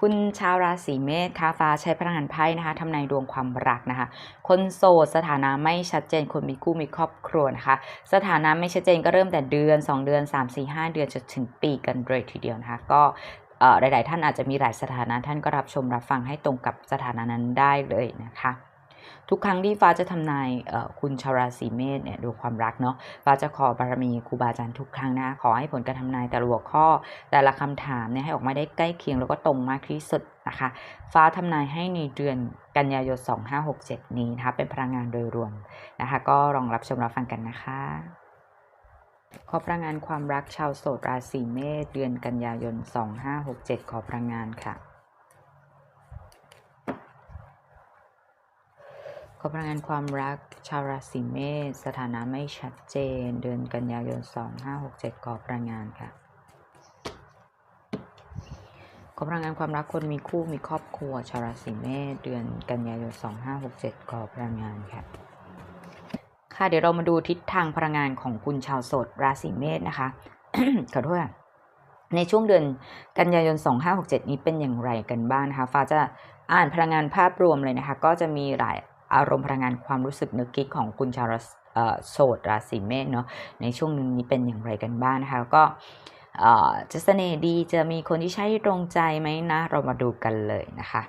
คุณชาวราศีเมษค่ะฟ้าใช้พลังงานไพ่นะคะทำนายดวงความรักนะคะ คนโสดสถานะไม่ชัดเจนคนมีคู่มีครอบครัวนะคะ สถานะไม่ชัดเจนก็เริ่มแต่เดือน 2 เดือน 3 4 5 เดือนจนถึงปีกันเลยทีเดียวนะคะ ก็หลาย ๆ ท่านอาจจะมีหลายสถานะท่านก็รับชมรับฟังให้ตรงกับสถานะนั้นได้เลยนะคะ ทุกครั้งที่ฟ้าจะทำนายคุณชาวราศีเมษเนี่ยดูความรักเนาะฟ้าจะขอบารมีครูบาอาจารย์ทุกครั้งนะ ขอให้ผลการทำนายแต่ละหัวข้อ แต่ละคำถามเนี่ยให้ออกมาได้ใกล้เคียงแล้วก็ตรงมากที่สุดนะคะ ฟ้าทำนายให้ในเดือนกันยายน 2567 นี้นะคะเป็นพลังงานโดยรวมนะคะ ก็ลองรับชมรับฟังกันนะคะขอพลังงานความรักชาวโสดราศีเมษเดือนกันยายน 2567 ขอพลังงานค่ะ ขอพลังงานความรักชาวราศีเมษสถานะไม่ชัดเจน เดือนกันยายน 2567ขอพลังงานค่ะขอพลังงานความรักคนมีคู่มีครอบครัวชาวราศีเมษเดือนกันยายน 2567ขอพลังงานค่ะค่ะเดี๋ยวเรามาดูทิศทางพลังงานของคุณชาวโสดราศีเมษนะคะขอโทษในช่วงเดือนกันยายน 2567 นี้เป็นอย่างไรกันบ้างนะคะฟ้าจะอ่านพลังงานภาพรวมเลยนะคะ ก็จะมีหลาย อารมณ์พลังงานความรู้สึกนึกคิดของคุณชาวราศีเอ่อโสดราศีเมษเนาะในช่วงนี้เป็นอย่างไรกันบ้างนะคะแล้วก็จะเสน่ห์ดีจะมีคนที่ใช้ตรงใจไหมนะ เรามาดูกันเลยนะคะ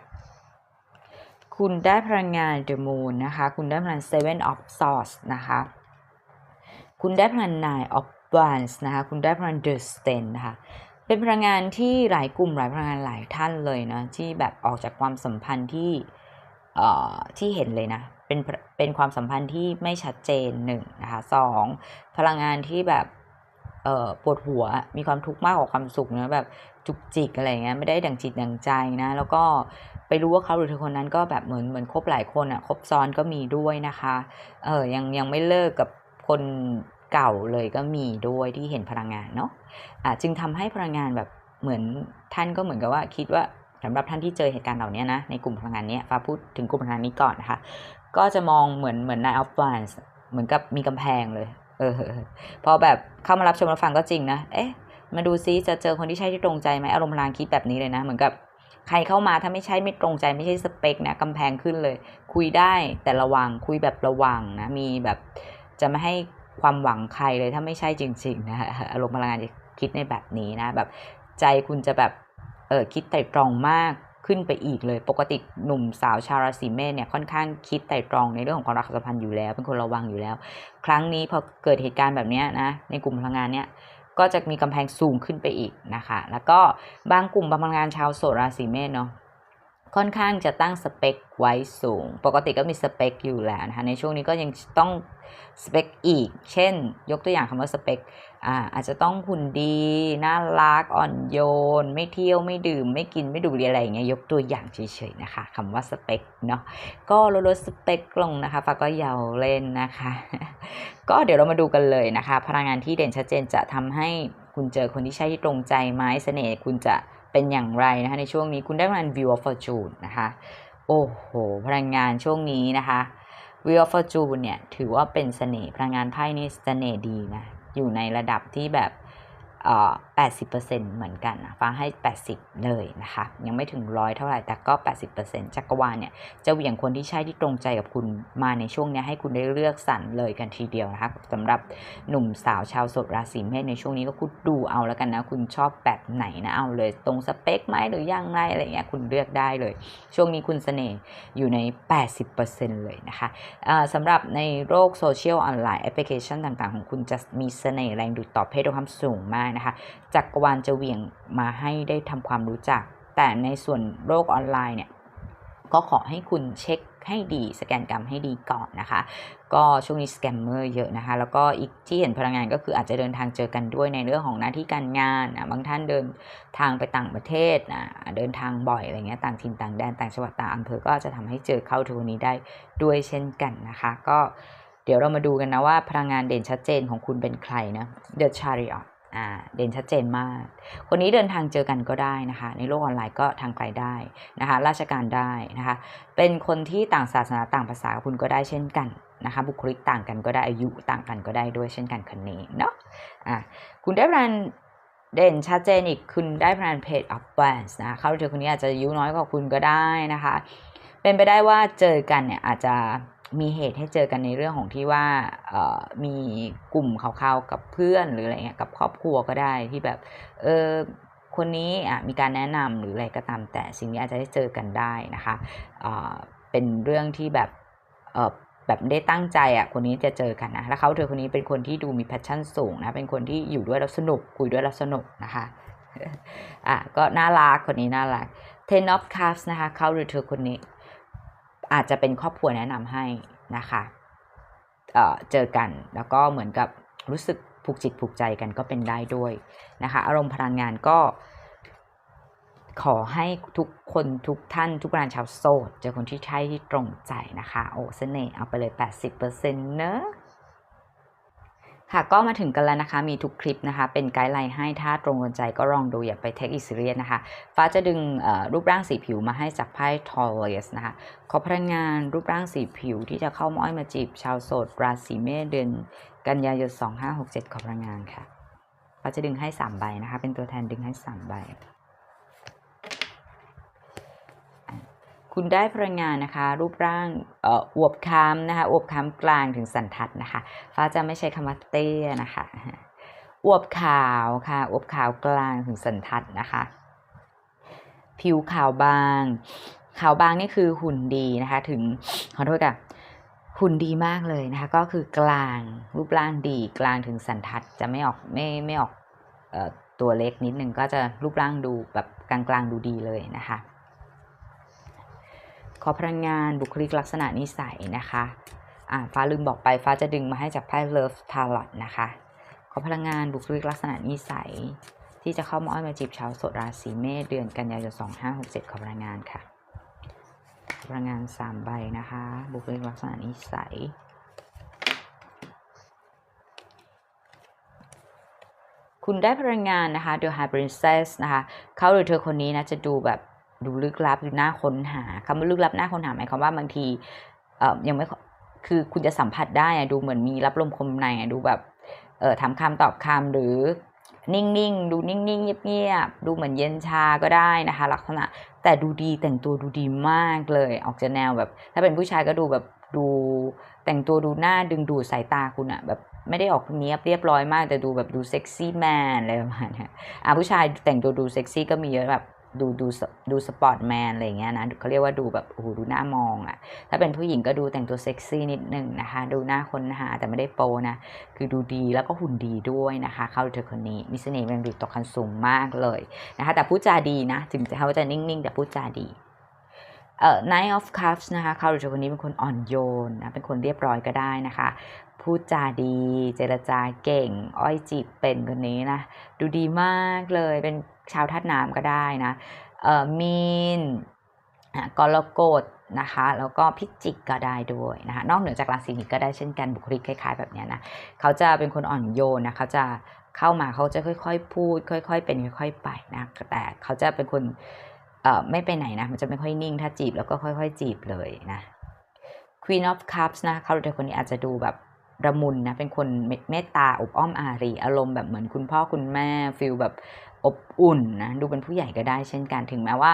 คุณได้พลังงาน The Moon นะคะ คุณได้พลัง Seven of Swords นะคะ คุณได้พลัง Nine of Wands นะคะ คุณได้พลัง The Stand นะคะ เป็นพลังงานที่หลายกลุ่มหลายพลังงานหลายท่านเลยนะที่แบบออกจากความสัมพันธ์ที่ ที่เห็นเลยนะเป็นเป็นความสัมพันธ์ที่ไม่ชัดเจนหนึ่งนะคะสองพลังงานที่แบบปวดหัวมีความทุกข์มากกว่าความสุขนะแบบจุกจิกอะไรเงี้ยไม่ได้ดังจิตดังใจนะแล้วก็ไปรู้ว่าเขาหรือเธอคนนั้นก็แบบเหมือนเหมือนคบหลายคนอะ่ะคบซ้อนก็มีด้วยนะคะเออยังยังไม่เลิกกับคนเก่าเลยก็มีด้วยที่เห็นพลังงานเนาะะจึงทำให้พลังงานแบบเหมือนท่านก็เหมือนกับว่าคิดว่า สำหรับท่านที่เจอเหตุการณ์เหล่านี้นะในกลุ่มพลังงานนี้ฟ้าพูดถึงกลุ่มพลังงานนี้ก่อนนะคะ ก็จะมองเหมือนเหมือนนายออฟวานส์เหมือนกับมีกำแพงเลย เออพอแบบเข้ามารับชมรับฟังก็จริงนะเอ๊ะมาดูซิจะเจอคนที่ใช่ที่ตรงใจไหมอารมณ์พลังคิดแบบนี้เลยนะ เหมือนกับใครเข้ามาถ้าไม่ใช่ไม่ตรงใจไม่ใช่สเปคนะกำแพงขึ้นเลย คุยได้แต่ระวังคุยแบบระวังนะมีแบบจะไม่ให้ความหวังใครเลยถ้าไม่ใช่จริงๆนะอารมณ์พลังงานจะคิดในแบบนี้นะ แบบใจคุณจะแบบ เออคิดไตร่ตรองมากขึ้นไปอีกเลย ปกติหนุ่มสาวชาวราศีเมษเนี่ยค่อนข้างคิดไตร่ตรองในเรื่องของความรักสัมพันธ์อยู่แล้ว เป็นคนระวังอยู่แล้ว ครั้งนี้พอเกิดเหตุการณ์แบบนี้นะในกลุ่มพลังงานเนี่ยก็จะมีกำแพงสูงขึ้นไปอีกนะคะ แล้วก็บางกลุ่มพลังงานชาวโสดราศีเมษเนาะ ค่อนข้างจะตั้งสเปคไว้สูง ปกติก็มีสเปคอยู่แล้วนะคะ ในช่วงนี้ก็ยังต้องสเปคอีก เช่น ยกตัวอย่างคำว่าสเปคอ่าอาจจะต้องหุ่นดี น่ารัก อ่อนโยน ไม่เที่ยว ไม่ดื่ม ไม่กิน ไม่ดูดอะไรอย่างเงี้ย ยกตัวอย่างเฉยๆนะคะคำว่าสเปคเนาะ ก็ลดลดสเปคลงนะคะฟ้าก็เยาวเล่นนะคะ ก็เดี๋ยวเรามาดูกันเลยนะคะ พลังงานที่เด่นชัดเจนจะทำให้คุณเจอคนที่ใช่ที่ตรงใจไหมเสน่ห์คุณจะ เป็นอย่างไรนะคะในช่วงนี้คุณได้พลัง view of fortune นะคะโอ้โห พลังงานช่วงนี้นะคะ view of fortune เนี่ยถือว่าเป็นเสน่ห์พลังงานไพ่นี่เสน่ห์ดีนะอยู่ในระดับที่แบบ 80%เหมือนกันนะฟ้าให้ 80 เลยนะคะ ยังไม่ถึงร้อยเท่าไหร่แต่ก็ 80%จักรวาลเนี่ยจะเหวี่ยงคนที่ใช่ที่ตรงใจกับคุณมาในช่วงนี้ให้คุณได้เลือกสรรเลยกันทีเดียวนะคะสำหรับหนุ่มสาวชาวสดราศีเมษในช่วงนี้ก็คุณดูเอาแล้วกันนะ คุณชอบแบบไหนนะเอาเลยตรงสเปคไหมหรือยังไงอะไรเงี้ยคุณเลือกได้เลย ช่วงนี้คุณเสน่ห์อยู่ใน 80%เลยนะคะะสำหรับในโลกโซเชียลออนไลน์แอปพลิเคชันต่างๆ ของคุณจะมีเสน่ห์แรงดูดต่อเพศด้วยความสูงมากนะคะ จักรวาลจะเหวี่ยงมาให้ได้ทำความรู้จัก แต่ในส่วนโลกออนไลน์เนี่ยก็ขอให้คุณเช็คให้ดีสแกนกรรมให้ดีก่อนนะคะ ก็ช่วงนี้สแกมเมอร์เยอะนะคะ แล้วก็อีกที่เห็นพลังงานก็คืออาจจะเดินทางเจอกันด้วยในเรื่องของหน้าที่การงานนะบางท่านเดินทางไปต่างประเทศนะเดินทางบ่อยอะไรเงี้ยต่างถิ่นต่างแดนต่างจังหวัดต่างอำเภอก็จะทำให้เจอเข้าทัวนี้ได้ด้วยเช่นกันนะคะ ก็เดี๋ยวเรามาดูกันนะว่าพลังงานเด่นชัดเจนของคุณเป็นใครนะ The Chariot อ่าเด่นชัดเจนมาก คนนี้เดินทางเจอกันก็ได้นะคะ ในโลกออนไลน์ก็ทางไกลได้นะคะ ราชการได้นะคะ เป็นคนที่ต่างศาสนาต่างภาษาคุณก็ได้เช่นกันนะคะบุคลิกต่างกันก็ได้อายุต่างกันก็ได้ด้วยเช่นกันคนนี้เนาะอะคุณได้รันเด่นชัดเจนอีกคุณได้พนันเพจ up b a n c e นะเขาเจอคนนี้อาจจะอายุน้อยกว่าคุณก็ได้นะคะ เป็นไปได้ว่าเจอกันเนี่ยอาจจะ มีเหตุให้เจอกันในเรื่องของที่ว่ามีกลุ่มข่าวๆกับเพื่อนหรืออะไรเงี้ยกับครอบครัวก็ได้ที่แบบ เออคนนี้อะมีการแนะนำหรืออะไรก็ตามแต่สิ่งนี้อาจจะได้เจอกันได้นะคะเป็นเรื่องที่แบบแบบได้ตั้งใจอะคนนี้จะเจอกันนะแล้วเขาเธอคนนี้เป็นคนที่ดูมีแพชชั่นสูงนะเป็นคนที่อยู่ด้วยแล้วสนุกคุยด้วยแล้วสนุกนะคะอะก็น่ารักคนนี้น่ารัก Ten of Cups นะคะเขาหรือเธอคนนี้ อาจจะเป็นครอบครัวแนะนำให้นะคะเเจอกันแล้วก็เหมือนกับรู้สึกผูกจิตผูกใจกันก็เป็นได้ด้วยนะคะอารมณ์พลังงานก็ ขอให้ทุกคนทุกท่านทุกรานชาวโสดเจอคนที่ใช่ที่ตรงใจนะคะ โอ้เสน่ห์เอาไปเลย 80%เนอะ ค่ะก็มาถึงกันแล้วนะคะ มีทุกคลิปนะคะ เป็นไกด์ไลน์ให้ถ้าตรงกันใจก็ลองดูอย่าไปเทคอิสเรียสนะคะ ฟ้าจะดึงรูปร่างสีผิวมาให้จากไพ่ทอลเลสนะคะ ขอพลังงานรูปร่างสีผิวที่จะเข้าม้อยมาจีบ ชาวโสด ราศีเมษเดือนกันยายน 2567 ขอพลังงานค่ะ ฟ้าจะดึงให้ 3 ใบนะคะ เป็นตัวแทนดึงให้ 3 ใบ คุณได้พลังงานนะคะ รูปร่างอวบค้ำนะคะอวบค้ำกลางถึงสันทัดนะคะ ฟ้าจะไม่ใช้คำว่าเตี้ยนะคะอวบขาวค่ะอวบขาวกลางถึงสันทัดนะคะ ผิวขาวบาง ขาวบางนี่คือหุ่นดีนะคะ ถึงขอโทษค่ะหุ่นดีมากเลยนะคะ ก็คือกลางรูปร่างดีกลางถึงสันทัดจะไม่ออกไม่ไม่ออกตัวเล็กนิดนึงก็จะรูปร่างดูแบบกลางๆดูดีเลยนะคะ ขอพลังงานบุคลิกลักษณะนิสัยนะคะอ่าฟ้าลืมบอกไปฟ้าจะดึงมาให้จากไพ่เลิฟทาร์ลอตนะคะ ขอพลังงานบุคลิกลักษณะนิสัย ที่จะเข้ามาอ้อยมาจีบชาวโสดราศีเมษเดือนกันยายน2567 ขอพลังงานค่ะพลังงาน3ใบนะคะ บุคลิกลักษณะนิสัยคุณได้พลังงานนะคะ The High Princess นะคะ เขาหรือเธอคนนี้นะจะดูแบบ ดูลึกลับดูน่าค้นหาคำว่าลึกลับน่าค้นหาหมายความว่าบางทีเอ่อยังไม่คือคุณจะสัมผัสได้ดูเหมือนมีรับลมคมในดูแบบเอ่อทำคำตอบคำหรือนิ่งๆ ดูนิ่งๆ เงียบๆ ดูเหมือนเย็นชาก็ได้นะคะ ลักษณะ แต่ดูดีแต่งตัวดูดีมากเลย ออกจะแนวแบบ ถ้าเป็นผู้ชายก็ดูแบบดูแต่งตัวดูหน้าดึงดูดสายตาคุณอะแบบไม่ได้ออกเนี้ยบเรียบร้อยมาก แต่ดูแบบดูเซ็กซี่แมนอะไรประมาณนี้อะผู้ชายแต่งตัวดูเซ็กซี่ก็มีเยอะแบบ ดูดูดูสปอร์ตแมนอะไรเงี้ยนะเขาเรียกว่าดูแบบโอ้โหดูหน้ามองอะ่ะ ถ้าเป็นผู้หญิงก็ดูแต่งตัวเซ็กซี่นิดนึงนะคะ ดูหน้าคนหาแต่ไม่ได้โปนะ คือดูดีแล้วก็หุ่นดีด้วยนะคะ เข้าเธอคนนี้มิสเน่ห์แรงดูดต่อคันสูงมากเลยนะคะ แต่พูดจาดีนะ ถึงจะเขาจะนิ่งๆ แต่พูดจาดีเอ่อ Nine of Cups นะคะเขาหรือคนนี้เป็นคนอ่อนโยนนะ เป็นคนเรียบร้อยก็ได้นะคะ พูดจาดี เจรจาเก่ง อ้อยจีบเป็นคนนี้นะ ดูดีมากเลย เป็น ชาวทัดน้ำก็ได้นะมีนกรกฎนะคะ แล้วก็พิจิกก็ได้ด้วยนะคะ นอกเหนือจากราศีนี้ก็ได้เช่นกันบุคลิกคล้ายๆ แบบนี้นะ เขาจะเป็นคนอ่อนโยนนะ เขาจะเข้ามาเขาจะค่อยๆ พูด ค่อย ๆ เป็นค่อย ๆ ไปนะ แต่เขาจะเป็นคนเอ่อไม่ไปไหนนะ มันจะไม่ค่อยนิ่ง ถ้าจีบแล้วก็ค่อย ๆ จีบเลยนะ Queen of Cups นะเขาเด็กคนนี้อาจจะดูแบบระมุนนะ เป็นคนเมตตาอบอ้อมอารี อารมณ์แบบเหมือนคุณพ่อคุณแม่ฟิลแบบ อบอุ่นนะดูเป็นผู้ใหญ่ก็ได้เช่นกันถึงแม้ว่า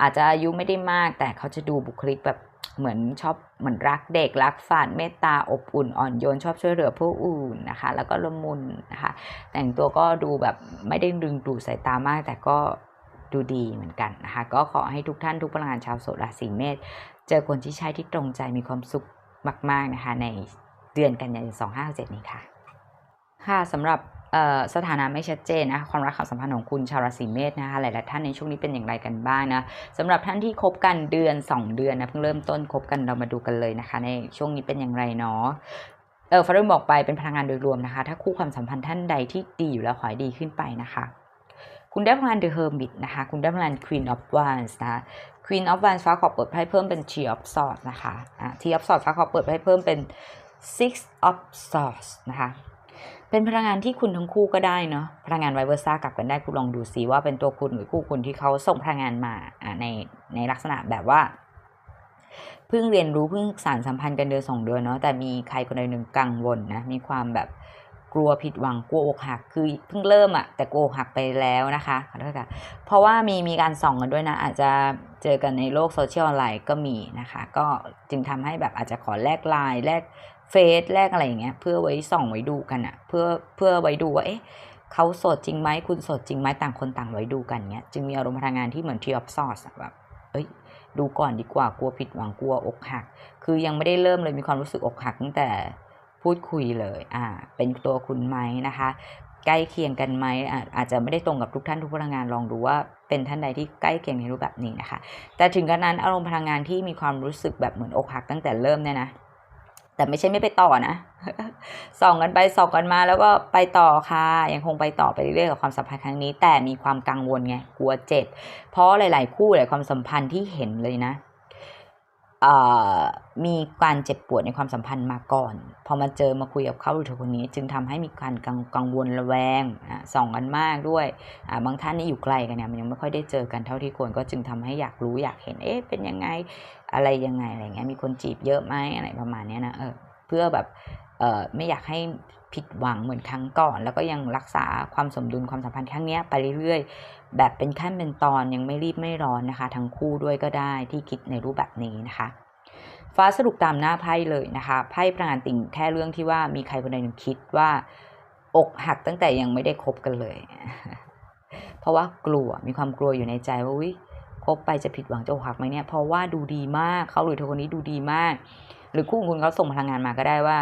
อาจจะอายุไม่ได้มากแต่เขาจะดูบุคลิกแบบเหมือนชอบเหมือนรักเด็กรักฝานเมตตาอบอุ่นอ่อนโยนชอบช่วยเหลือผู้อื่นนะคะ แล้วก็ละมุนนะคะ แต่งตัวก็ดูแบบไม่ได้ดึงดูดสายตามาก แต่ก็ดูดีเหมือนกันนะคะ ก็ขอให้ทุกท่านทุกพลังงานชาวโสดราศีเมษเจอคนที่ใช่ที่ตรงใจมีความสุขมาก ๆนะคะ ในเดือนกันยายน 2567นี้ค่ะ ค่ะสำหรับ สถานะไม่ชัดเจนนะความรักความสัมพันธ์ของคุณชาวราศีเมษนะคะหลายๆท่านในช่วงนี้เป็นอย่างไรกันบ้างนะสำหรับท่านที่คบกันเดือน 2 เดือนนะเพิ่งเริ่มต้นคบกันเรามาดูกันเลยนะคะ ในช่วงนี้เป็นอย่างไรเนาะเออฟารุนบอกไปเป็นพลังงานโดยรวมนะคะ ถ้าคู่ความสัมพันธ์ท่านใดที่ดีอยู่แล้วขอให้ดีขึ้นไปนะคะ คุณได้พลังงาน The Hermit นะคะ คุณได้พลังงาน Queen of Wands นะ Queen of Wands ฟ้าขอเปิดให้เพิ่มเป็น Three of Swords นะคะอะ Three of Swords ฟ้าขอเปิดให้เพิ่มเป็น Six of Swords นะคะ เป็นพลังงานที่คุณทั้งคู่ก็ได้เนาะพลังงานไวเวอร์ซ่ากลับกันได้คุณลองดูซิว่าเป็นตัวคุณหรือคู่คุณที่เขาส่งพลังงานมาในในลักษณะแบบว่าเพิ่งเรียนรู้เพิ่งสารสัมพันธ์กันเดือนสองเดือนเนาะแต่มีใครคนใดหนึ่งกังวลนะมีความแบบกลัวผิดหวังกลัวอกหักคือเพิ่งเริ่มอะแต่กลัวอกหักไปแล้วนะคะขอโทษค่ะเพราะว่ามีมีการส่องกันด้วยนะ อาจจะเจอกันในโลกโซเชียลออนไลน์ก็มีนะคะ ก็จึงทำให้แบบอาจจะขอแลกไลน์แลก เฟซแลกอะไรอย่างเงี้ยเพื่อไว้ส่องไว้ดูกันอะเพื่อเพื่อไว้ดูว่าเอ๊ะเขาโสดจริงไหมคุณโสดจริงไหมต่างคนต่างไว้ดูกันเงี้ยจึงมีอารมณ์พลังงานที่เหมือนทีออฟซอสแบบเอ้ยดูก่อนดีกว่ากลัวผิดหวังกลัวอกหัก คือยังไม่ได้เริ่มเลยมีความรู้สึกอกหักตั้งแต่พูดคุยเลย อ่า เป็นตัวคุณไหมนะคะ ใกล้เคียงกันไหมอาอาจจะไม่ได้ตรงกับทุกท่านทุกพลังงานลองดูว่าเป็นท่านใดที่ใกล้เคียงในรูปแบบนี้นะคะ แต่ถึงกระนั้นอารมณ์พลังงานที่มีความรู้สึกแบบเหมือนอกหักตั้งแต่เริ่มเนี่ยนะ แต่ไม่ใช่ไม่ไปต่อนะส่องกันไปส่องกันมาแล้วก็ไปต่อค่ะ ยังคงไปต่อไปเรื่อยๆกับความสัมพันธ์ครั้งนี้ แต่มีความกังวลไงกลัวเจ็บเพราะหลาย ๆ คู่หลายความสัมพันธ์ที่เห็นเลยนะ มีการเจ็บปวดในความสัมพันธ์มาก่อน พอมาเจอมาคุยกับเขาหรือเธอคนนี้ จึงทำให้มีการกังกงวลระแวงส่องกันมากด้วยบางท่านนี่อยู่ไกลกันเนี่ยมันยังไม่ค่อยได้เจอกันเท่าที่ควรก็จึงทำให้อยากรู้อยากเห็นเอ๊ะเป็นยังไงอะไรยังไงอะไรเงี้ยมีคนจีบเยอะไหมอะไรประมาณนี้นะเออเพื่อแบบเออไม่อยากให้ผิดหวังเหมือนครั้งก่อน แล้วก็ยังรักษาความสมดุลความสัมพันธ์ครั้งนี้ไปเรื่อย แบบเป็นขั้นเป็นตอนยังไม่รีบไม่ร้อนนะคะ ทั้งคู่ด้วยก็ได้ที่คิดในรูปแบบนี้นะคะ ฟ้าสรุปตามหน้าไพ่เลยนะคะไพ่พลังงานติ่งแค่เรื่องที่ว่ามีใครคนใดหนึ่งคิดว่า อกหักตั้งแต่ยังไม่ได้คบกันเลย เพราะว่ากลัวมีความกลัวอยู่ในใจว่าวิคบไปจะผิดหวังจะอกหักไหมเนี่ยเพราะว่าดูดีมากเขาหรือเธอคนนี้ดูดีมาก หรือคู่ของคุณเขาส่งพลังงานมาก็ได้ว่า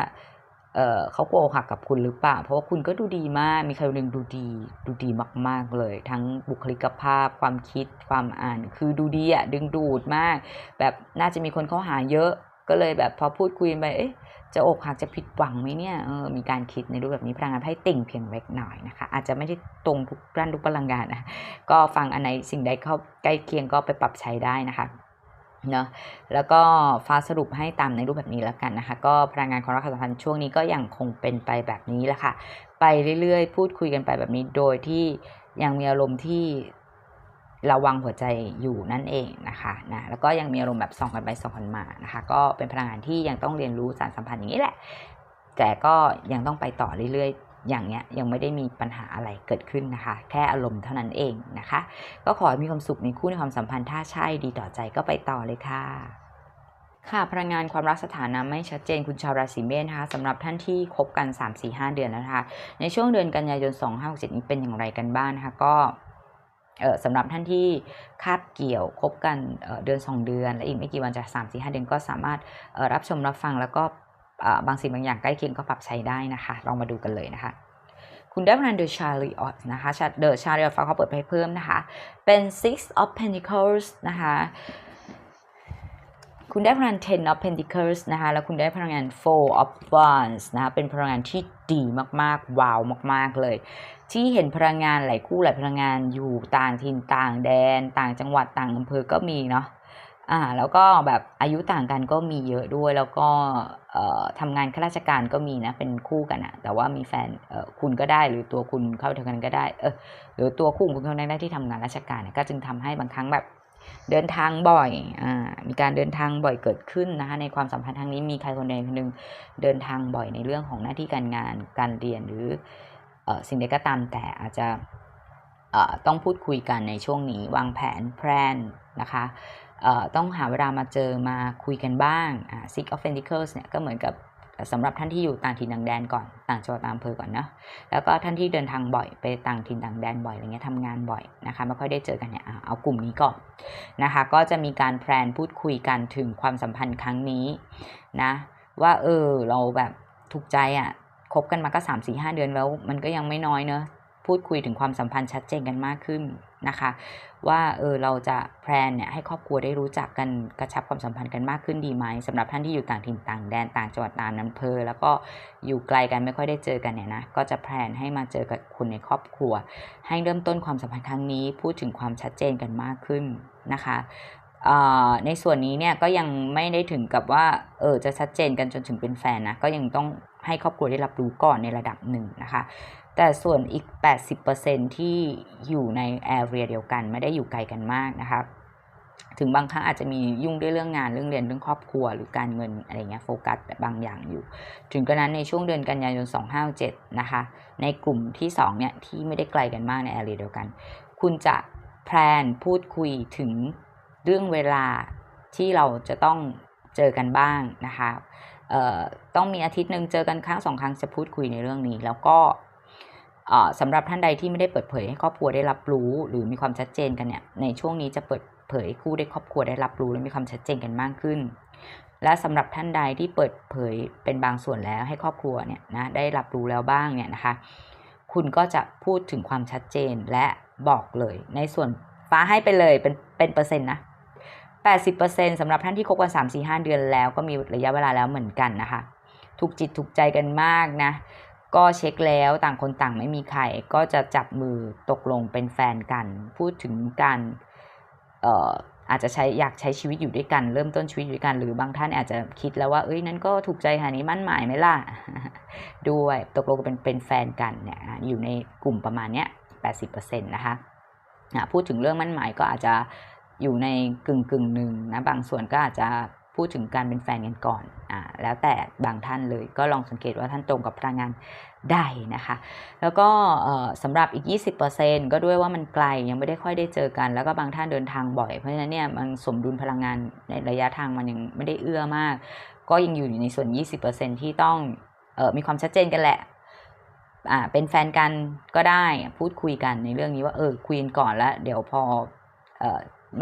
เออเขากลัวอกหักกับคุณหรือเปล่า เพราะว่าคุณก็ดูดีมาก มีใครคนหนึ่งดูดี ดูดีมาก ๆเลย ทั้งบุคลิกภาพ ความคิด ความอ่าน คือดูดีอะดึงดูดมาก แบบน่าจะมีคนเข้าหาเยอะ ก็เลยแบบพอพูดคุยไป เอ๊ะ จะอกหักจะผิดหวังไหมเนี่ย เออ มีการคิดในรูปแบบนี้พลังงานไพ่ติ่งเพียงเล็กหน่อยนะคะ อาจจะไม่ได้ตรงทุกด้านทุกพลังงานนะ ก็ฟังอันไหนสิ่งใดเข้าใกล้เคียงก็ไปปรับใช้ได้นะคะ นาะแล้วก็ฟ้าสรุปให้ตามในรูปแบบนี้แล้วกันนะคะ ก็พลังงานของรักสัมพันธ์ช่วงนี้ก็ยังคงเป็นไปแบบนี้แหละค่ะ ไปเรื่อยๆ พูดคุยกันไปแบบนี้โดยที่ยังมีอารมณ์ที่ระวังหัวใจอยู่นั่นเองนะคะนะแล้วก็ยังมีอารมณ์แบบส่องกันไปส่องกันมานะคะ ก็เป็นพลังงานที่ยังต้องเรียนรู้สารสัมพันธ์อย่างนี้แหละ แต่ก็ยังต้องไปต่อเรื่อยๆ อย่างเนี้ยยังไม่ได้มีปัญหาอะไรเกิดขึ้นนะคะ แค่อารมณ์เท่านั้นเองนะคะ ก็ขอให้มีความสุขในคู่ในความสัมพันธ์ถ้าใช่ดีต่อใจก็ไปต่อเลยค่ะค่ะพลังงานความรักสถานะไม่ชัดเจนคุณชาวราศีเมษนะคะสำหรับท่านที่คบกัน 3-4-5 เดือนแล้วนะคะในช่วงเดือนกันยายน 2-5-6-7นี้เป็นอย่างไรกันบ้างนะคะก็สำหรับท่านที่คาบเกี่ยวคบกันเดือน 2 เดือน และอีกไม่กี่วันจะ3 4 5 เดือนก็สามารถรับชมรับฟังแล้วก็ บางสิ่งบางอย่างใกล้เคียงก็ปรับใช้ได้นะคะ ลองมาดูกันเลยนะคะ คุณได้พลังเดอะชาริออตนะคะเดอะชาริออตฟ้าเขาเปิดไปเพิ่มนะคะ เป็น six of pentacles นะคะคุณได้พลัง ten of pentacles นะคะ แล้วคุณได้พลังงาน four of wands นะคะ เป็นพลังงานที่ดีมากๆ ว้าวมาก ๆ เลย ที่เห็นพลังงานหลายคู่หลายพลังงานอยู่ต่างถิ่นต่างแดน ต่างจังหวัดต่างอำเภอก็มีเนาะ อ่าแล้วก็แบบอายุต่างกันก็มีเยอะด้วยแล้วก็เอ่อทำงานข้าราชการก็มีนะเป็นคู่กันอะแต่ว่ามีแฟนเอ่อคุณก็ได้หรือตัวคุณเข้าทำงานก็ได้เออหรือตัวคู่คุณเข้าได้ที่ทำงานราชการก็จึงทำให้บางครั้งแบบเดินทางบ่อยอ่ามีการเดินทางบ่อยเกิดขึ้นนะคะในความสัมพันธ์ทางนี้มีใครคนใดคนหนึ่งเดินทางบ่อยในเรื่องของหน้าที่การงานการเรียนหรือสิ่งใดก็ตามแต่อาจจะต้องพูดคุยกันในช่วงนี้วางแผนแพลนนะคะ ต้องหาเวลามาเจอมาคุยกันบ้าง Six of Pentacles เนี่ยก็เหมือนกับสำหรับท่านที่อยู่ต่างถิ่นต่างแดนก่อนต่างจังหวัดต่างอำเภอก่อนเนาะแล้วก็ท่านที่เดินทางบ่อยไปต่างถิ่นต่างแดนบ่อยอะไรเงี้ยทำงานบ่อยนะคะไม่ค่อยได้เจอกันเนี่ยเอากลุ่มนี้ก่อนนะคะก็จะมีการแพลนพูดคุยกันถึงความสัมพันธ์ครั้งนี้นะว่าเออเราแบบถูกใจอะ่ะคบกันมาก็สามสี่ห้าเดือนแล้ว มันก็ยังไม่น้อยเนอะพูดคุยถึงความสัมพันธ์ชัดเจนกันมากขึ้นนะคะ ว่าเออเราจะแพลนเนี่ยให้ครอบครัวได้รู้จักกันกระชับความสัมพันธ์กันมากขึ้นดีไหมสำหรับท่านที่อยู่ต่างถิ่นต่างแดนต่างจังหวัดต่างอำเภอ แล้วก็อยู่ไกลกันไม่ค่อยได้เจอกันเนี่ยนะก็จะแพลนให้มาเจอกับคุณในครอบครัว ให้เริ่มต้นความสัมพันธ์ครั้งนี้ พูดถึงความชัดเจนกันมากขึ้นนะคะในส่วนนี้เนี่ยก็ยังไม่ได้ถึงกับว่าเออจะชัดเจนกันจนถึงเป็นแฟนนะก็ยังต้องให้ครอบครัวได้รับรู้ก่อนในระดับหนึ่งนะคะ แต่ส่วนอีก 80%ที่อยู่ในแอเรียเดียวกัน ไม่ได้อยู่ไกลกันมากนะคะถึงบางครั้งอาจจะมียุ่งด้วยเรื่องงานเรื่องเรียนเรื่องครอบครัว หรือการเงินอะไรเงี้ยโฟกัสบางอย่างอยู่ ถึงกระนั้นในช่วงเดือนกันยายน 257 นะคะ ในกลุ่มที่ 2 เนี่ย ที่ไม่ได้ไกลกันมากในแอเรียเดียวกัน คุณจะแพลนพูดคุยถึงเรื่องเวลาที่เราจะต้องเจอกันบ้างนะคะต้องมีอาทิตย์หนึ่งเจอกันครั้งสองครั้งจะพูดคุยในเรื่องนี้ แล้วก็ สำหรับท่านใดที่ไม่ได้เปิดเผยให้ครอบครัวได้รับรู้ หรือมีความชัดเจนกันเนี่ยในช่วงนี้จะเปิดเผยคู่ได้ครอบครัวได้รับรู้และมีความชัดเจนกันมากขึ้น และสำหรับท่านใดที่เปิดเผยเป็นบางส่วนแล้วให้ครอบครัวเนี่ยนะได้รับรู้แล้วบ้างเนี่ยนะคะคุณก็จะพูดถึงความชัดเจนและบอกเลย ในส่วนฟ้าให้ไปเลยเป็นเป็นเปอร์เซ็นต์นะ80%สำหรับท่านที่คบกัน3 4 5 เดือนแล้วก็มีระยะเวลาแล้วเหมือนกันนะคะ ถูกจิตถูกใจกันมากนะ ก็เช็คแล้วต่างคนต่างไม่มีใคร ก็จะจับมือตกลงเป็นแฟนกัน พูดถึงการเอ่ออาจจะใช้อยากใช้ชีวิตอยู่ด้วยกัน เริ่มต้นชีวิตอยู่ด้วยกัน หรือบางท่านอาจจะคิดแล้วว่าเอ้ยนั้นก็ถูกใจค่ะนี้มั่นหมายไหมล่ะ ด้วยตกลงเป็นเป็นแฟนกันเนี่ยอยู่ในกลุ่มประมาณเนี้ย80%นะคะพูดถึงเรื่องมั่นหมายก็อาจจะอยู่ในกึ่งกึ่งหนึ่งนะบางส่วนก็อาจจะ พูดถึงการเป็นแฟนกันก่อนอ่าแล้วแต่บางท่านเลยก็ลองสังเกตว่าท่านตรงกับพลังงานได้นะคะ แล้วก็สำหรับอีก 20%ก็ด้วยว่ามันไกลยังไม่ได้ค่อยได้เจอกัน แล้วก็บางท่านเดินทางบ่อย เพราะฉะนั้นเนี่ยมันสมดุลพลังงานในระยะทางมันยังไม่ได้เอื้อมาก ก็ยังอยู่ในส่วน 20%ที่ต้องออมีความชัดเจนกันแหละอ่าเป็นแฟนกันก็ได้พูดคุยกันในเรื่องนี้ว่าเออคุยกันก่อนแล้ว เดี๋ยวพออ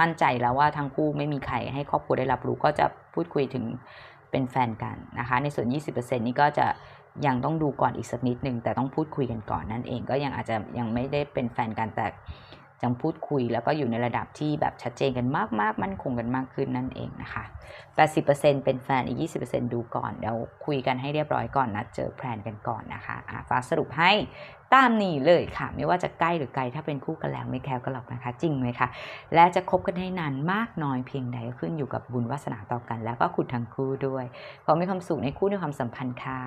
มั่นใจแล้วว่าทั้งคู่ไม่มีใครให้ครอบครัวได้รับรู้ก็จะพูดคุยถึงเป็นแฟนกันนะคะ ในส่วน 20%นี้ก็จะยังต้องดูก่อนอีกสักนิดนึงแต่ต้องพูดคุยกันก่อนนั่นเอง ก็ยังอาจจะยังไม่ได้เป็นแฟนกันแต่ จังพูดคุยแล้วก็อยู่ในระดับที่แบบชัดเจนกันมากๆ มั่นคงกันมากขึ้นนั่นเองนะคะ 80%เป็นแฟนอีก 20%ดูก่อน เดี๋ยวคุยกันให้เรียบร้อยก่อนนะเจอแพลนกันก่อนนะคะะฟ้าสรุปให้ตามนี้เลยค่ะ ไม่ว่าจะใกล้หรือไกลถ้าเป็นคู่กันแล้วไม่แคล้วก็หรอกนะคะ จริงไหมคะและจะคบกันให้นานมากน้อยเพียงใดก็ขึ้นอยู่กับบุญวาสนาต่อกัน แล้วก็คุณทั้งคู่ด้วยขอมีความสุขในคู่ในความสัมพันธ์ค่ะ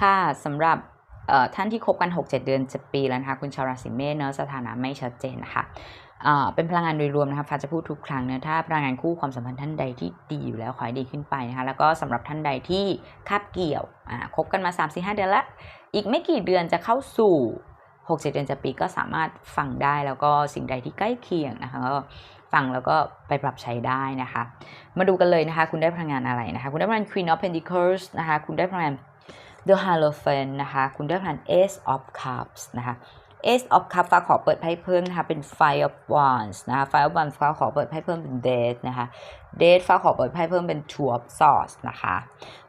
ค่ะสำหรับ ท่านที่คบกัน 6-7 เดือน 7 ปีแล้วนะคะคุณชาวราศีเมษเนอะสถานะไม่ชัดเจนนะคะเป็นพลังงานโดยรวมนะคะฟ้าจะพูดทุกครั้งนะถ้าพลังงานคู่ความสัมพันธ์ท่านใดที่ดีอยู่แล้วขอให้ดีขึ้นไปนะคะแล้วก็สำหรับท่านใดที่คาบเกี่ยวคบกันมา 3-4-5 เดือนละ อีกไม่กี่เดือนจะเข้าสู่6 7เดือนจะปีก็สามารถฟังได้แล้วก็สิ่งใดที่ใกล้เคียงนะคะก็ฟังแล้วก็ไปปรับใช้ได้นะคะ มาดูกันเลยนะคะ คุณได้พลังงานอะไรนะคะ คุณได้พลังงาน Queen of Pentacles นะคะคุณได้พลัง The Hierophant นะคะ คุณได้พลัง Ace of Cups นะคะ Ace of Cups ฟ้าขอเปิดไพ่เพิ่มนะคะ เป็น Fire of Wands นะคะ Fire of Wands ฟ้าขอเปิดไพ่เพิ่มเป็น Death นะคะ Death ฟ้าขอเปิดไพ่เพิ่มเป็น Two of Swords นะคะ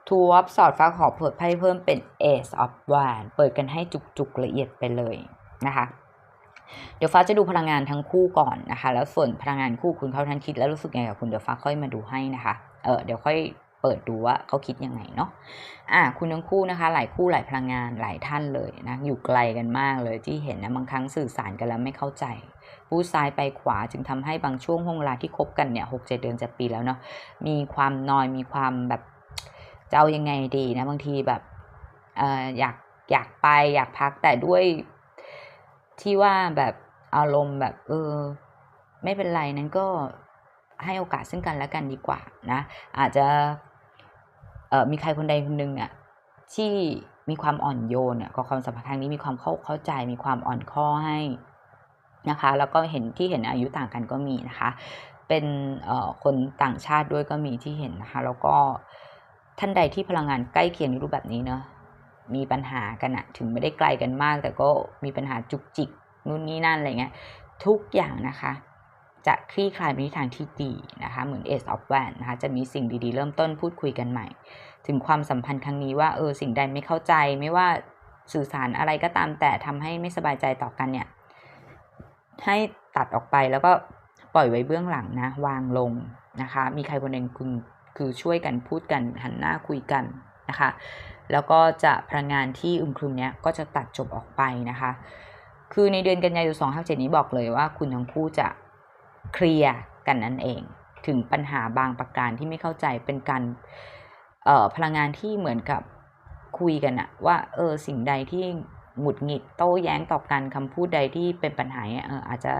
Two of Swords ฟ้าขอเปิดไพ่เพิ่มเป็น Ace of Wands เปิดกันให้จุกๆละเอียดไปเลยนะคะเดี๋ยวฟ้าจะดูพลังงานทั้งคู่ก่อนนะคะ แล้วส่วนพลังงานคู่คุณเขาทันคิดแล้วรู้สึกไงกับคุณเดี๋ยวฟ้าค่อยมาดูให้นะคะ เออเดี๋ยวค่อย เปิดดูว่าเขาคิดยังไงเนาะอ่าคุณทั้งคู่นะคะ หลายคู่หลายพลังงานหลายท่านเลยนะอยู่ไกลกันมากเลยที่เห็นนะบางครั้งสื่อสารกันแล้วไม่เข้าใจพูดซ้ายไปขวาจึงทำให้บางช่วงห้องเวลาที่คบกันเนี่ยหกเจ็ดเดือนจะปีแล้วเนาะมีความนอยมีความแบบจะเอายังไงดีนะบางทีแบบเอ่ออยากอยากไปอยากพักแต่ด้วยที่ว่าแบบอารมณ์แบบเออไม่เป็นไรนั้นก็ให้โอกาสซึ่งกันและกันดีกว่านะ อาจจะ มีใครคนใดคนหนึ่งอะที่มีความอ่อนโยนอะกับความสัมพันธ์ครั้งนี้มีความเข้าเข้าใจมีความอ่อนข้อให้นะคะ แล้วก็เห็นที่เห็นอายุต่างกันก็มีนะคะ เป็นคนต่างชาติด้วยก็มีที่เห็นนะคะ แล้วก็ท่านใดที่พลังงานใกล้เคียงในรูปแบบนี้เนาะมีปัญหากันอะถึงไม่ได้ไกลกันมาก แต่ก็มีปัญหาจุกจิกนู่นนี่นั่นอะไรเงี้ยทุกอย่างนะคะ จะคลี่คลายไปในทางที่ดีนะคะ เหมือน Ace of w a n d นะคะ จะมีสิ่งดีๆ เริ่มต้นพูดคุยกันใหม่ ถึงความสัมพันธ์ครั้งนี้ว่าเออสิ่งใดไม่เข้าใจไม่ว่าสื่อสารอะไรก็ตามแต่ทำให้ไม่สบายใจต่อกันเนี่ย ให้ตัดออกไปแล้วก็ปล่อยไว้เบื้องหลังนะ วางลงนะคะ มีใครคนหนึ่งคุณคือช่วยกันพูดกันหันหน้าคุยกันนะคะ แล้วก็จะพลังงานที่อึมครึมเนี้ยก็จะตัดจบออกไปนะคะ คือในเดือนกันยายน 257 นี้บอกเลยว่าคุณทั้งคู่จะ เคลียร์กันนั่นเอง ถึงปัญหาบางประการที่ไม่เข้าใจเป็นการพลังงานที่เหมือนกับคุยกันอะว่าเออสิ่งใดที่หงุดหงิดโต้แย้งต่อกันคำพูดใดที่เป็นปัญหาเอออาจจะ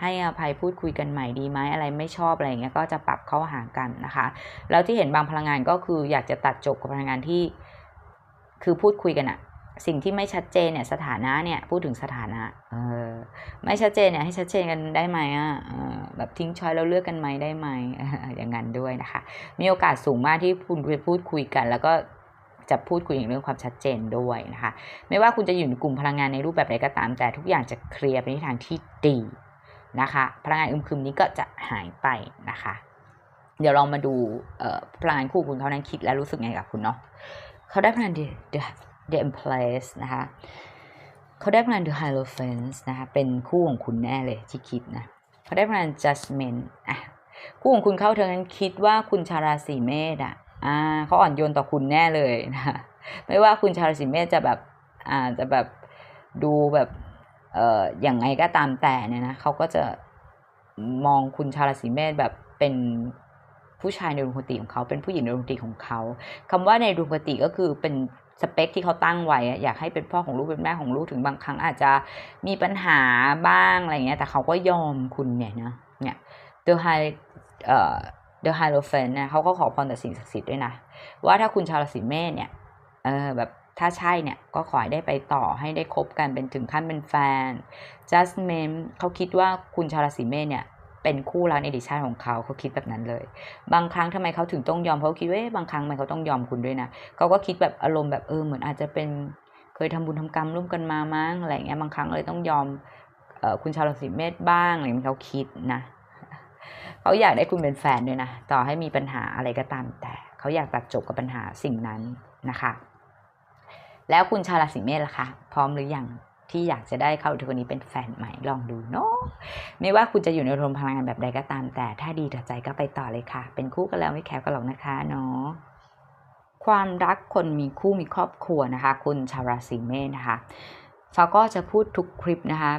ให้อภัยพูดคุยกันใหม่ดีไหมอะไรไม่ชอบอะไรเงี้ยก็จะปรับเข้าหากันนะคะ แล้วที่เห็นบางพลังงานก็คืออยากจะตัดจบกับพลังงานที่ คือพูดคุยกันอะ สิ่งที่ไม่ชัดเจนเนี่ยสถานะเนี่ยพูดถึงสถานะเออไม่ชัดเจนเนี่ยให้ชัดเจนกันได้ไหมอะแบบทิ้งช้อยแล้วเลือกกันไหมได้ไหมอย่างนั้นด้วยนะคะ มีโอกาสสูงมากที่คุณไปพูดคุยกัน แล้วก็จะพูดคุยถึงเรื่องความชัดเจนด้วยนะคะ ไม่ว่าคุณจะอยู่ในกลุ่มพลังงานในรูปแบบใดก็ตาม แต่ทุกอย่างจะเคลียร์ไปในทางที่ดีนะคะ พลังงานอึมครึมนี้ก็จะหายไปนะคะ เดี๋ยวเรามาดูพลังงานคู่คุณเขานั้นคิดและรู้สึกไงกับคุณเนาะเขาได้พลัง the the empress นะคะเขาได้พลัง the hierophant นะคะเป็นคู่ของคุณแน่เลยที่คิดนะเขาได้พลัง judgment อะคู่ของคุณเข้าเธอนั้นคิดว่าคุณชาราศีเมษอะอ่าเขาอ่อนโยนต่อคุณแน่เลยนะไม่ว่าคุณชาราศีเมษจะแบบอ่าจะแบบดูแบบเอ่ออย่างไงก็ตามแต่เนี่ยนะเขาก็จะมองคุณชาราศีเมษแบบเป็นผู้ชายในดวงคติของเขาเป็นผู้หญิงในดวงคติของเขาคำว่าในดวงคติก็คือเป็น สเปคที่เขาตั้งไว้อยากให้เป็นพ่อของลูกเป็นแม่ของลูกถึงบางครั้งอาจจะมีปัญหาบ้างอะไรเงี้ย แต่เขาก็ยอมคุณเนี่ยนะเนี่ยเดอะไฮเอ่อเดอะไฮโลเฟนเนี่ยเขาก็ขอพรแต่สิ่งศักดิ์สิทธิ์ด้วยนะ ว่าถ้าคุณชาวราศีเมษเนี่ยเออแบบถ้าใช่เนี่ยก็ขอให้ได้ไปต่อให้ได้คบกันเป็นถึงขั้นเป็นแฟน just m e n เขาคิดว่าคุณชาวราศีเมษเนี่ย เป็นคู่รักในดิชันของเขาเขาคิดแบบนั้นเลย บางครั้งทำไมเขาถึงต้องยอมเพราะคิดว่าบางครั้งมันเขาต้องยอมคุณด้วยนะเขาก็คิดแบบอารมณ์แบบเออเหมือนอาจจะเป็นเคยทำบุญทำกรรมร่วมกันมามั้งอะไรเงี้ยบางครั้งเลยต้องยอมออคุณชาวราศีเมษบ้างอะไรเขาคิดนะเขาอยากได้คุณเป็นแฟนด้วยนะต่อให้มีปัญหาอะไรก็ตามแต่เขาอยากตัดจบกับปัญหาสิ่งนั้นนะคะ แล้วคุณชาวราศีเมษล่ะคะพร้อมหรือยัง ที่อยากจะได้เขาถึงคนนี้เป็นแฟนใหม่ลองดูเนาะไม่ว่าคุณจะอยู่ในรมพลังงานแบบใดก็ตาม แต่ถ้าดีต่อใจก็ไปต่อเลยค่ะ เป็นคู่กันแล้วไม่แคร์กันหรอกนะคะเนาะความรักคนมีคู่มีครอบครัวนะคะ คุณชาวราศีเมษนะคะฟ้าก็จะพูดทุกคลิปนะคะ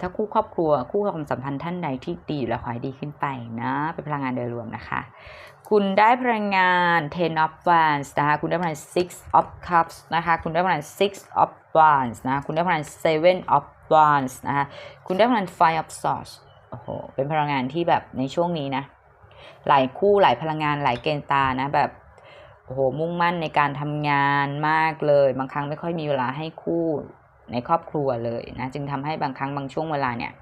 ถ้าคู่ครอบครัว คู่ความสัมพันธ์ท่านใดที่ดีและขอให้ดีขึ้นไปนะ เป็นพลังงานโดยรวมนะคะ คุณได้พลังงาน ten of wands นะคะ คุณได้พลัง six of cups นะคะ คุณได้พลัง six of wands นะ คุณได้พลัง seven of wands นะคะ คุณได้พลัง five of swords โอ้โห เป็นพลังงานที่แบบในช่วงนี้นะ หลายคู่หลายพลังงานหลายเกณฑ์ตานะแบบโอ้โหมุ่งมั่นในการทำงานมากเลย บางครั้งไม่ค่อยมีเวลาให้คู่ ในครอบครัวเลยนะจึงทำให้บางครั้งบางช่วงเวลาเนี่ย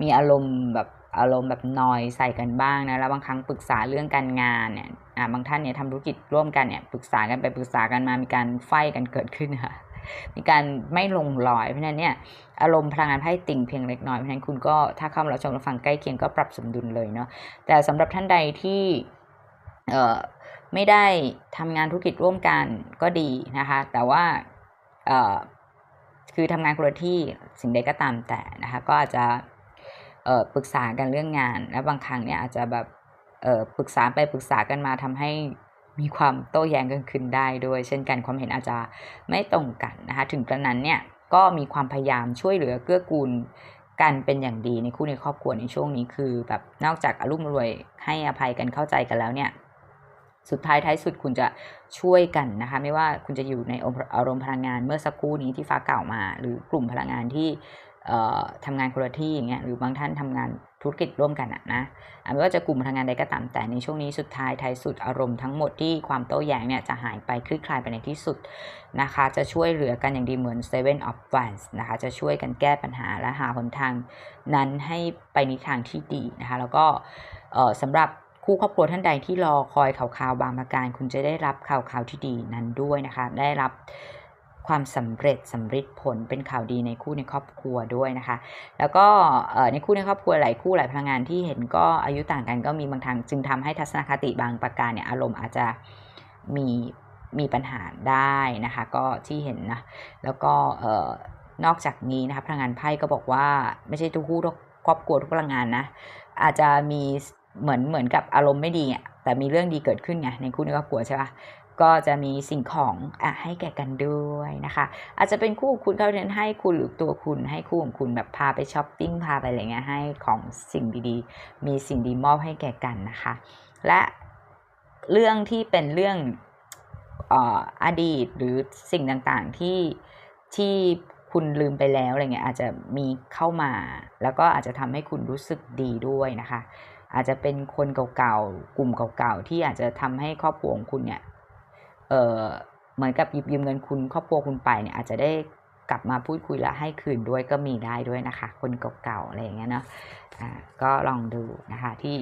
มีอารมณ์แบบอารมณ์แบบนอยใส่กันบ้างนะแล้วบางครั้งปรึกษาเรื่องการงานเนี่ยอ่าบางท่านเนี่ยทำธุรกิจร่วมกันเนี่ยปรึกษากันไปปรึกษากันมามีการไฟกันเกิดขึ้นค่ะมีการไม่ลงรอยเพราะนั้นเนี่ยอารมณ์พลังงานไพ่ติ่งเพียงเล็กน้อยเพราะนั้นคุณก็ถ้าเข้ามารับชมรับฟังใกล้เคียงก็ปรับสมดุลเลยเนาะแต่สำหรับท่านใดที่เอ่อไม่ได้ทำงานธุรกิจร่วมกันก็ดีนะคะ แต่ว่าเอ่อ คือทำงานคนละที่สิ่งใดก็ตามแต่นะคะก็อาจจะเปรึกษากันเรื่องงาน แล้วบางครั้งเนี่ยอาจจะแบบเปรึกษาไปปรึกษากันมาทำให้มีความโต้แย้งกันขึ้นได้ด้วย เช่นกันความเห็นอาจจะไม่ตรงกันนะคะถึงกระนั้นเนี่ยก็มีความพยายามช่วยเหลือเกื้อกูลกันเป็นอย่างดีในคู่ในครอบครัวในช่วงนี้คือ แบบนอกจากอารมณ์รวยให้อภัยกันเข้าใจกันแล้วเนี่ย สุดท้ายท้ายสุดคุณจะช่วยกันนะคะ ไม่ว่าคุณจะอยู่ในอารมณ์พลังงานเมื่อสักครู่นี้ที่ฟ้าเก่ามา หรือกลุ่มพลังงานที่ทำงานคนละที่อย่างเงี้ยหรือบางท่านทำงานธุรกิจร่วมกันอะนะไม่ว่าจะกลุ่มพลังงานใดก็ตามแต่ในช่วงนี้สุดท้ายท้ายสุดอารมณ์ทั้งหมดที่ความโต้แย้งเนี่ยจะหายไปคลี่คลายไปในที่สุดนะคะ จะช่วยเหลือกันอย่างดีเหมือน Seven of Wands นะคะจะช่วยกันแก้ปัญหาและหาหนทางนั้นให้ไปในทางที่ดีนะคะ แล้วก็สำหรับ คู่ครอบครัวท่านใดที่รอคอยข่าวข่าวบางประการ คุณจะได้รับข่าวข่าวที่ดีนั้นด้วยนะคะ ได้รับความสำเร็จสำเร็จผลเป็นข่าวดีในคู่ในครอบครัวด้วยนะคะ แล้วก็ในคู่ในครอบครัวหลายคู่หลายพลังงานที่เห็นก็อายุต่างกันก็มีบางทางจึงทำให้ทัศนคติบางประการเนี่ยอารมณ์อาจจะมีมีปัญหาได้นะคะ ก็ที่เห็นนะแล้วก็นอกจากนี้นะคะพลังงานไพ่ก็บอกว่าไม่ใช่ทุกคู่ทุกครอบครัวทุกพลังงานนะอาจจะมี เหมือนเหมือนกับอารมณ์ไม่ดีอะแต่มีเรื่องดีเกิดขึ้นไงในคู่ในครอบครัวใช่ปะก็จะมีสิ่งของอะให้แก่กันด้วยนะคะ อาจจะเป็นคู่คุณเขาเน้นให้คุณหรือตัวคุณให้คู่ของคุณแบบพาไปช้อปปิ้งพาไปอะไรเงี้ยให้ของสิ่งดีๆ มีสิ่งดีมอบให้แก่กันนะคะ และเรื่องที่เป็นเรื่องออดีตหรือสิ่งต่างๆที่ที่คคุณลืมไปแล้วอะไรเงี้ยอาจจะมีเข้ามา แล้วก็อาจจะทำให้คุณรู้สึกดีด้วยนะคะ อาจจะเป็นคนเก่าๆ กลุ่มเก่าๆ ที่อาจจะทำให้ครอบครัวของคุณเนี่ย เออเหมือนกับหยิบยืมเงินคุณครอบครัวคุณไปเนี่ยอาจจะได้กลับมาพูดคุยและให้คืนด้วยก็มีได้ด้วยนะคะ คนเก่าๆ อะไรอย่างเงี้ยเนาะอ่าก็ลองดูนะคะที่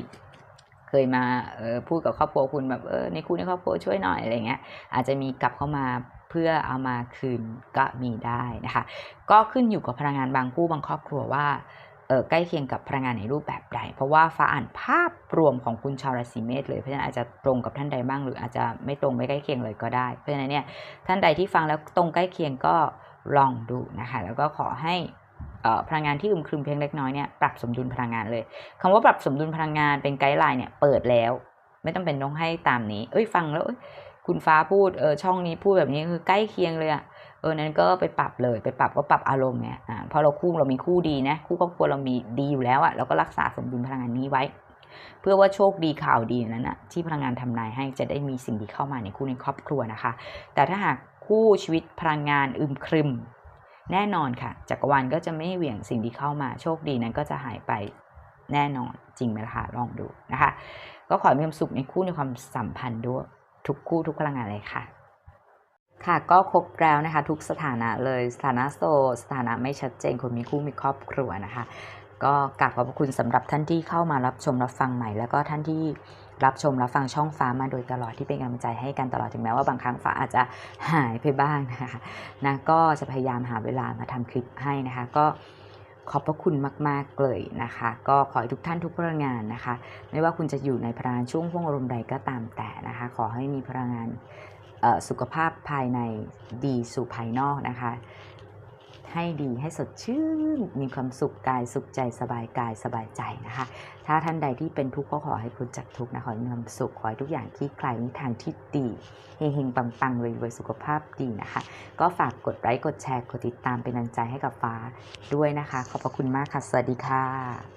เคยมาเออพูดกับครอบครัวคุณแบบเออในคุณในครอบครัวช่วยหน่อยอะไรเงี้ยอาจจะมีกลับเข้ามาเพื่อเอามาคืนก็มีได้นะคะ ก็ขึ้นอยู่กับพลังงานบางคู่บางครอบครัวว่า ใกล้เคียงกับพลังงานในรูปแบบใด เพราะว่าฟ้าอ่านภาพรวมของคุณชาวราศีเมษเลย เพราะฉะนั้นอาจจะตรงกับท่านใดบ้างหรืออาจจะไม่ตรงไม่ใกล้เคียงเลยก็ได้ เพราะฉะนั้นเนี่ยท่านใดที่ฟังแล้วตรงใกล้เคียงก็ลองดูนะคะแล้วก็ขอให้พลังงานที่อึมครึมเพียงเล็กน้อยเนี่ยปรับสมดุลพลังงานเลยคำว่าปรับสมดุลพลังงานเป็นไกด์ไลน์เนี่ยเปิดแล้ว ไม่ต้องเป็นต้องให้ตามนี้ เอ้ยฟังแล้วคุณฟ้าพูดเออช่องนี้พูดแบบนี้คือใกล้เคียงเลยอะ เออนั้นก็ไปปรับเลยไปปรับก็ปรับอารมณ์ไงอ่าพอเราคู่เรามีคู่ดีนะ คู่ครอบครัวเรามีดีอยู่แล้วอะเราก็รักษาสมดุลพลังงานนี้ไว้ เพื่อว่าโชคดีข่าวดีนั้นนะที่พลังงานทำนายให้จะได้มีสิ่งดีเข้ามาในคู่ในครอบครัวนะคะ แต่ถ้าหากคู่ชีวิตพลังงานอึมครึม แน่นอนค่ะจักรวาลก็จะไม่เหวี่ยงสิ่งดีเข้ามา โชคดีนั้นก็จะหายไปแน่นอนจริงไหมล่ะคะลองดูนะคะ ก็ขอมีความสุขในคู่ในความสัมพันธ์ด้วยทุกคู่ทุกพลังงานเลยค่ะ ค่ะก็ครบแล้วนะคะ ทุกสถานะเลยสถานะโสดสถานะไม่ชัดเจนคนมีคู่มีครอบครัวนะคะ ก็กราบขอบพระคุณสำหรับท่านที่เข้ามารับชมรับฟังใหม่ แล้วก็ท่านที่รับชมรับฟังช่องฟ้ามาโดยตลอดที่เป็นกำลังใจให้กันตลอดถึงแม้ว่าบางครั้งฟ้าอาจจะหายไปบ้างนะคะนะก็จะพยายามหาเวลามาทำคลิปให้นะคะ ก็ขอบพระคุณมาก ๆ เลยนะคะ ก็ขอให้ทุกท่านทุกพลังงานนะคะ ไม่ว่าคุณจะอยู่ในพลังงานช่วงห่วงอารมณ์ใดก็ตามแต่นะคะ ขอให้มีพลังงาน สุขภาพภายในดีสู่ภายนอกนะคะ ให้ดีให้สดชื่น มีความสุขกายสุขใจสบายกายสบายใจนะคะ ถ้าท่านใดที่เป็นทุกข์ก็ขอให้พ้นจากทุกข์นะขอให้มีความสุขขอให้ทุกอย่างที่คลายในทางที่ดีเฮงๆปังๆเลยรวยสุขภาพดีนะคะ ก็ฝากกดไลค์กดแชร์กดติดตามเป็นกำลังใจให้กับฟ้าด้วยนะคะ ขอบพระคุณมากค่ะ สวัสดีค่ะ